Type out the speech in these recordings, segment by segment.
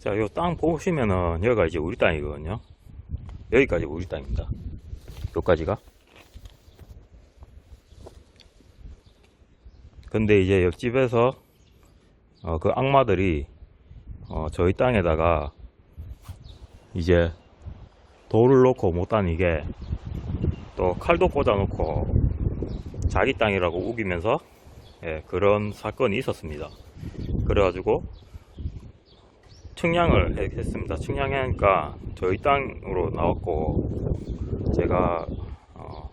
자, 요 땅 보시면은 여기가 이제 우리 땅이거든요. 여기까지 우리 땅입니다. 여기까지가. 근데 이제 옆집에서 어, 그 악마들이 어, 저희 땅에다가 이제 돌을 놓고 못 다니게 또 칼도 꽂아놓고 자기 땅이라고 우기면서 예, 그런 사건이 있었습니다. 그래가지고 측량을 해- 했습니다. 측량하니까 저희 땅으로 나왔고 제가 어,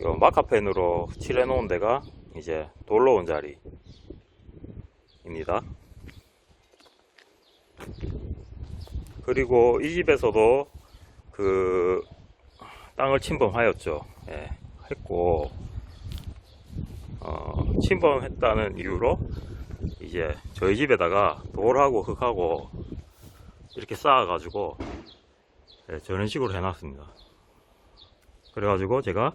요 마카펜으로 칠해 놓은 데가 이제 돌로 온 자리입니다. 그리고 이 집에서도 그 땅을 침범하였죠. 예, 했고 어, 침범했다는 이유로 이제 저희 집에다가 돌하고 흙하고 이렇게 쌓아가지고 예, 저런 식으로 해놨습니다. 그래가지고 제가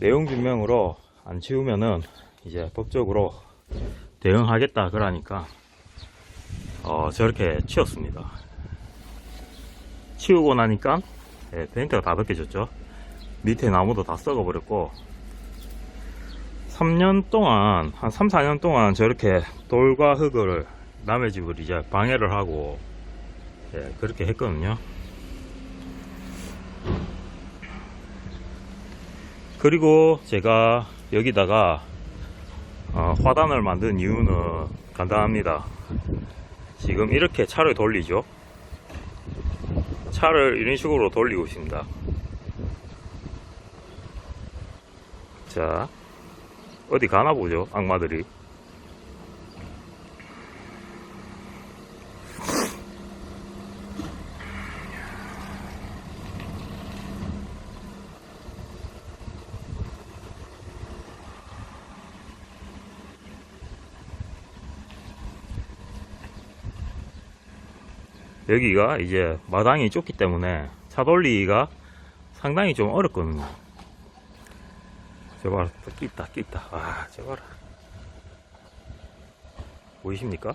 내용 증명으로 안 치우면은 이제 법적으로 대응하겠다 그러니까 어, 저렇게 치웠습니다. 치우고 나니까 예, 페인트가 다 벗겨졌죠. 밑에 나무도 다 썩어버렸고 3년 동안 한 3, 4년 동안 저렇게 돌과 흙을 남의 집을 이제 방해를 하고 예, 그렇게 했거든요. 그리고 제가 여기다가 어, 화단을 만든 이유는 간단합니다. 지금 이렇게 차를 돌리죠. 차를 이런 식으로 돌리고 있습니다. 자, 어디 가나 보죠, 악마들이. 여기가 이제 마당이 좁기 때문에 차 돌리기가 상당히 좀 어렵거든요. 저 봐라, 또 끼있다, 끼있다. 아, 저 봐라. 보이십니까?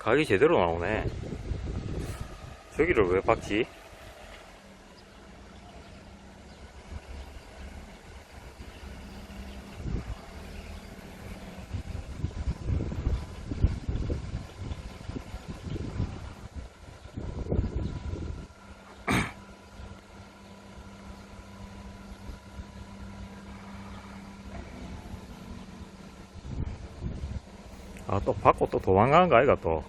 각이 제대로 나오네. 저기를 왜 박지? 아, 또 받고 또 도망가는 거 아이가 또.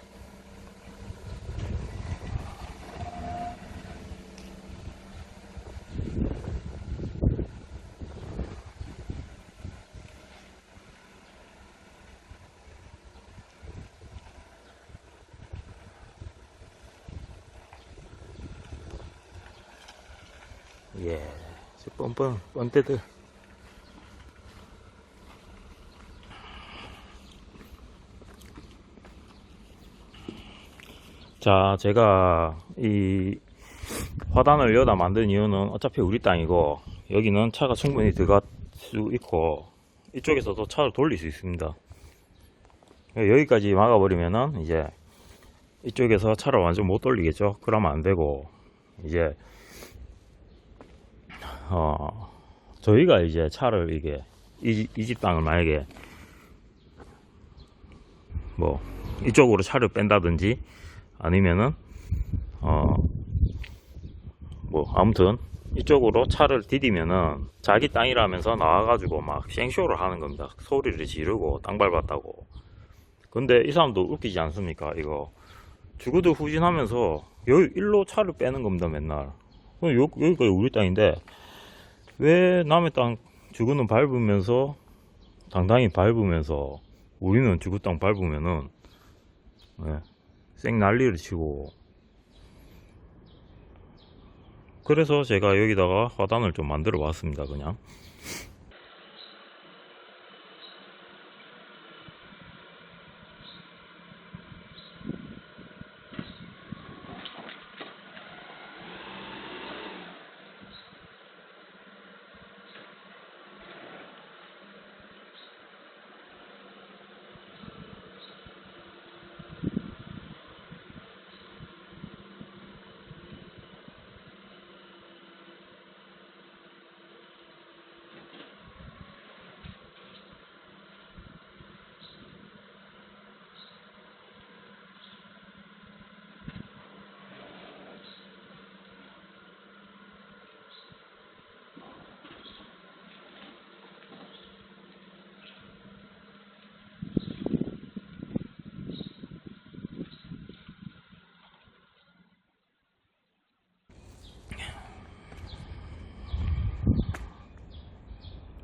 예, 저 뻔뻔, 뻔 자, 제가 이 화단을 여다 만든 이유는 어차피 우리 땅이고 여기는 차가 충분히 들어갈 수 있고 이쪽에서도 차를 돌릴 수 있습니다. 여기까지 막아버리면은 이제 이쪽에서 차를 완전 못 돌리겠죠. 그러면 안 되고 이제 어 저희가 이제 차를 이게 이집 땅을 만약에 뭐 이쪽으로 차를 뺀다든지 아니면은 어 뭐 아무튼 이쪽으로 차를 디디면은 자기 땅이라면서 나와가지고 막 생쇼를 하는 겁니다. 소리를 지르고 땅 밟았다고. 근데 이 사람도 웃기지 않습니까? 이거 죽어도 후진하면서 여기 일로 차를 빼는 겁니다. 맨날. 여, 여기가 우리 땅인데 왜 남의 땅 주구는 밟으면서 당당히 밟으면서 우리는 주구 땅 밟으면은 예, 쌩 난리를 치고. 그래서 제가 여기다가 화단을 좀 만들어 봤습니다 그냥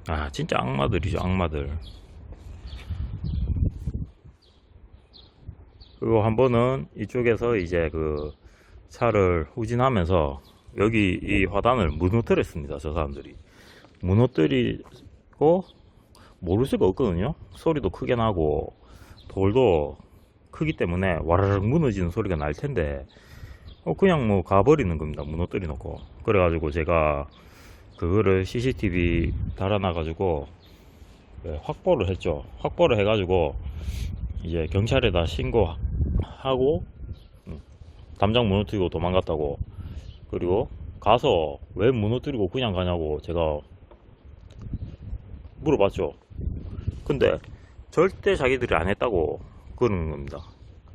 아 진짜 악마들이죠 악마들. 그리고 한 번은 이쪽에서 이제 그 차를 후진하면서 여기 이 화단을 무너뜨렸습니다 저 사람들이. 무너뜨리고 모를 수가 없거든요. 소리도 크게 나고 돌도 크기 때문에 와르르 무너지는 소리가 날 텐데 어, 그냥 뭐 가버리는 겁니다 무너뜨려 놓고. 그래가지고 제가 그거를 CCTV 달아놔가지고 네, 확보를 했죠. 확보를 해가지고 이제 경찰에다 신고하고 음, 담장 무너뜨리고 도망갔다고 그리고 가서 왜 무너뜨리고 그냥 가냐고 제가 물어봤죠. 근데 절대 자기들이 안 했다고 그러는 겁니다.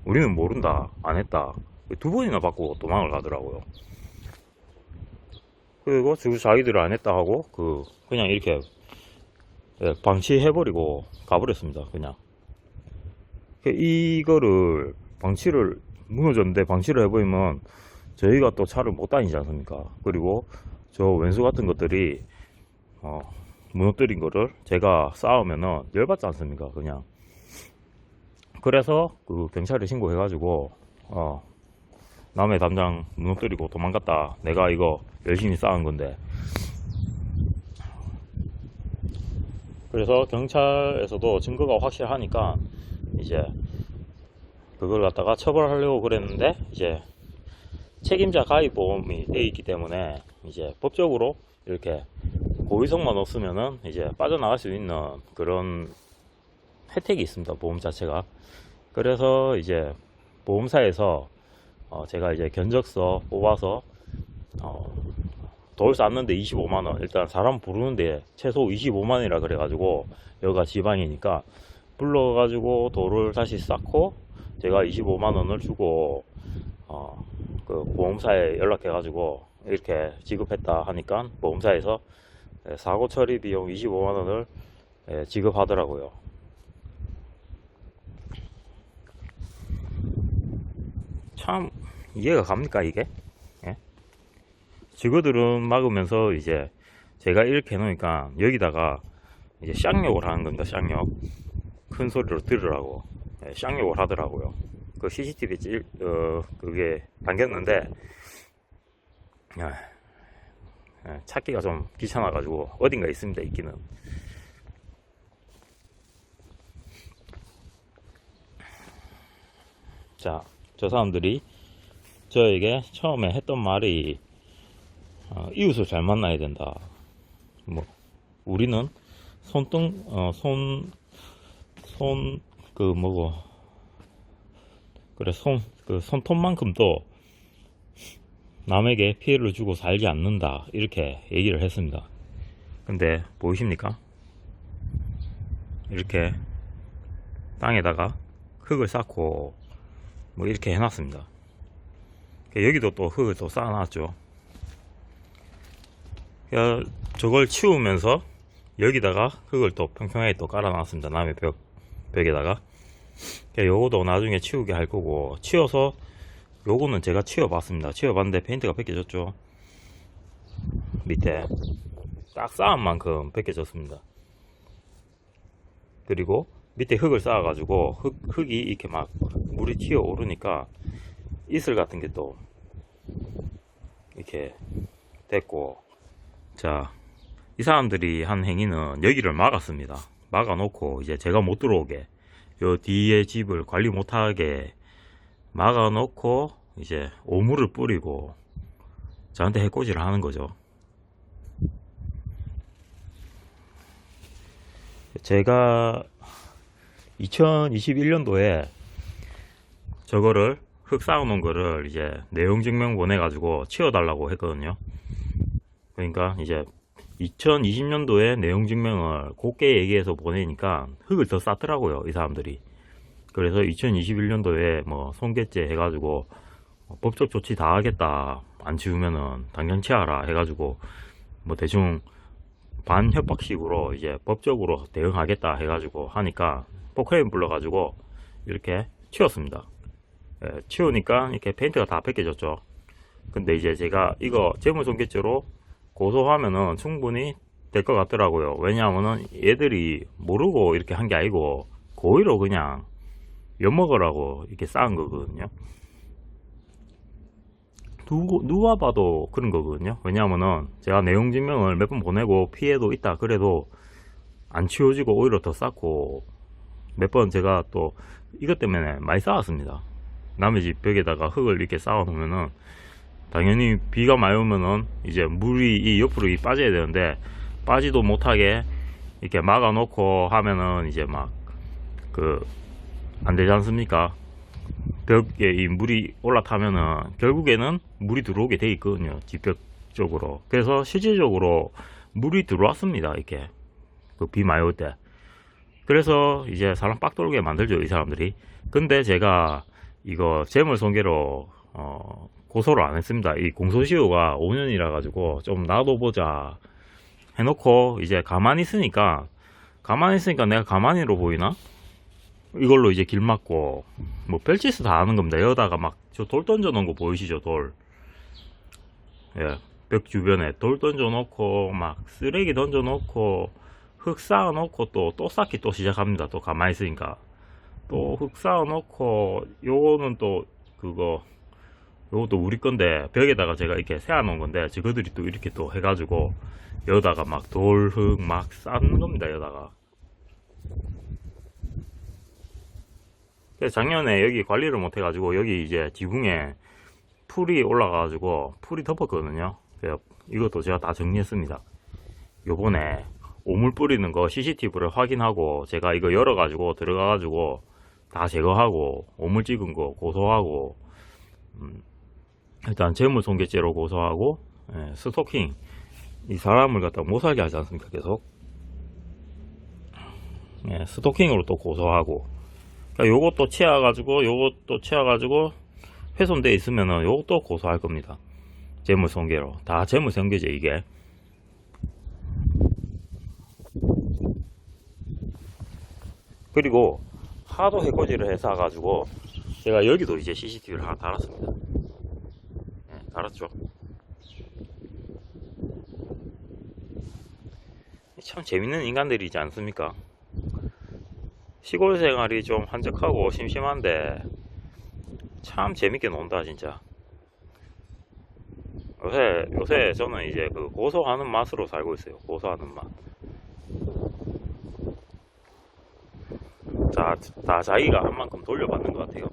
우리는 모른다, 안 했다. 두 번이나 받고 도망을 가더라고요. 그리고 주 자기들이 안 했다 하고 그 그냥 이렇게 예, 방치해버리고 가버렸습니다 그냥. 그 이거를 방치를 무너졌는데 방치를 해버리면 저희가 또 차를 못 다니지 않습니까? 그리고 저 왼수 같은 것들이 어, 무너뜨린 거를 제가 쌓으면은 열받지 않습니까 그냥. 그래서 그 경찰에 신고해 가지고 어 남의 담장 무너뜨리고 도망갔다. 내가 이거 열심히 쌓은 건데. 그래서 경찰에서도 증거가 확실하니까 이제 그걸 갖다가 처벌하려고 그랬는데 이제 책임자 가입 보험이 돼 있기 때문에 이제 법적으로 이렇게 고의성만 없으면은 이제 빠져나갈 수 있는 그런 혜택이 있습니다. 보험 자체가. 그래서 이제 보험사에서 어, 제가 이제 견적서 뽑아서 어, 돌 쌌는데 25만원 일단 사람 부르는데 최소 25만원이라 그래가지고 여기가 지방이니까 불러가지고 돌을 다시 쌓고 제가 25만원을 주고 어, 그 보험사에 연락해가지고 이렇게 지급했다 하니까 보험사에서 예, 사고 처리 비용 25만원을 예, 지급하더라고요. 참 이해가 갑니까 이게? 예? 저거들은 막으면서 이제 제가 이렇게 해놓으니까 여기다가 이제 쌍욕을 하는 겁니다 쌍욕 큰 소리로 들으라고 예, 쌍욕을 하더라고요 그 CCTV 찔, 어, 그게 당겼는데 아, 예, 찾기가 좀 귀찮아가지고 어딘가 있습니다 있기는 자 저 사람들이 저에게 처음에 했던 말이 어, 이웃을 잘 만나야 된다. 뭐 우리는 손등 어 손손 그 뭐고 그래 손 그 손톱만큼도 남에게 피해를 주고 살지 않는다 이렇게 얘기를 했습니다. 근데 보이십니까? 이렇게 땅에다가 흙을 쌓고 뭐 이렇게 해놨습니다. 여기도 또 흙을 또 쌓아놨죠. 저걸 치우면서 여기다가 흙을 또 평평하게 또 깔아놨습니다. 남의 벽, 벽에다가. 요거도 나중에 치우게 할 거고, 치워서 요거는 제가 치워봤습니다. 치워봤는데 페인트가 벗겨졌죠. 밑에. 딱 쌓은 만큼 벗겨졌습니다. 그리고 밑에 흙을 쌓아가지고 흙, 흙이 이렇게 막 물이 튀어 오르니까 이슬 같은 게 또 이렇게 됐고 자 이 사람들이 한 행위는 여기를 막았습니다. 막아 놓고 이제 제가 못 들어오게 요 뒤에 집을 관리 못하게 막아 놓고 이제 오물을 뿌리고 저한테 해코지를 하는 거죠. 제가 2021년도에 저거를 흙 쌓아놓은 거를 이제 내용 증명 보내가지고 치워달라고 했거든요. 그러니까 이제 2020년도에 내용 증명을 곱게 얘기해서 보내니까 흙을 더 쌓더라고요, 이 사람들이. 그래서 2021년도에 뭐 손괴죄 해가지고 어, 법적 조치 다 하겠다. 안 치우면은 당장 치아라 해가지고 뭐 대충 반협박식으로 이제 법적으로 대응하겠다 해가지고 하니까 포크레인 불러가지고 이렇게 치웠습니다. 예, 치우니까 이렇게 페인트가 다 벗겨졌죠. 근데 이제 제가 이거 재무손괴죄로 고소하면은 충분히 될 것 같더라고요. 왜냐하면은 얘들이 모르고 이렇게 한 게 아니고 고의로 그냥 엿먹으라고 이렇게 쌓은 거거든요. 누구, 누가 봐도 그런 거거든요. 왜냐하면은 제가 내용 증명을 몇 번 보내고 피해도 있다 그래도 안 치워지고 오히려 더 쌓고 몇 번 제가 또 이것 때문에 많이 쌓았습니다. 남의 집 벽에다가 흙을 이렇게 쌓아 놓으면은 당연히 비가 많이 오면은 이제 물이 이 옆으로 이 빠져야 되는데 빠지도 못하게 이렇게 막아 놓고 하면은 이제 막 그 안 되지 않습니까? 벽에 이 물이 올라타면은 결국에는 물이 들어오게 돼 있거든요. 집벽 쪽으로. 그래서 실질적으로 물이 들어왔습니다. 이렇게 그 비 많이 올 때. 그래서 이제 사람 빡 돌게 만들죠. 이 사람들이. 근데 제가 이거 재물 손괴로 어, 고소를 안 했습니다. 이 공소시효가 5년이라 가지고 좀 놔둬보자 해놓고 이제 가만히 있으니까 가만히 있으니까 내가 가만히로 보이나? 이걸로 이제 길 막고 뭐 별짓을 다 하는 겁니다. 여기다가 막 저 돌 던져 놓은 거 보이시죠? 돌. 예. 벽 주변에 돌 던져 놓고 막 쓰레기 던져 놓고 흙 쌓아 놓고 또 또 쌓기 또 시작합니다. 또 가만히 있으니까. 또흙 쌓아 놓고 요거는 또 그거 요것도 우리 건데 벽에다가 제가 이렇게 세워 놓은 건데 저거들이 또 이렇게 또 해가지고 여기다가 막 돌흙 막 쌓는 겁니다. 그래서 작년에 여기 관리를 못 해가지고 여기 이제 지붕에 풀이 올라가가지고 풀이 덮었거든요. 이것도 제가 다 정리했습니다. 요번에 오물 뿌리는 거 CCTV를 확인하고 제가 이거 열어가지고 들어가가지고 다 제거하고 오물 찍은 거 고소하고 음, 일단 재물손괴죄로 고소하고 예, 스토킹. 이 사람을 갖다 못 살게 하지 않습니까 계속? 예, 스토킹으로 또 고소하고. 그러니까 요것도 채워 가지고 요것도 채워 가지고 훼손돼 있으면은 요것도 고소할 겁니다. 재물손괴로. 다 재물손괴제 이게. 그리고 하도 해코지를 해서 가지고 제가 여기도 이제 CCTV를 하나 달았습니다. 예, 달았죠. 참 재밌는 인간들이지 않습니까? 시골 생활이 좀 한적하고 심심한데 참 재밌게 논다 진짜. 요새 요새 저는 이제 그 고소하는 맛으로 살고 있어요. 고소하는 맛 다, 다 자기가 한 만큼 돌려받는 것 같아요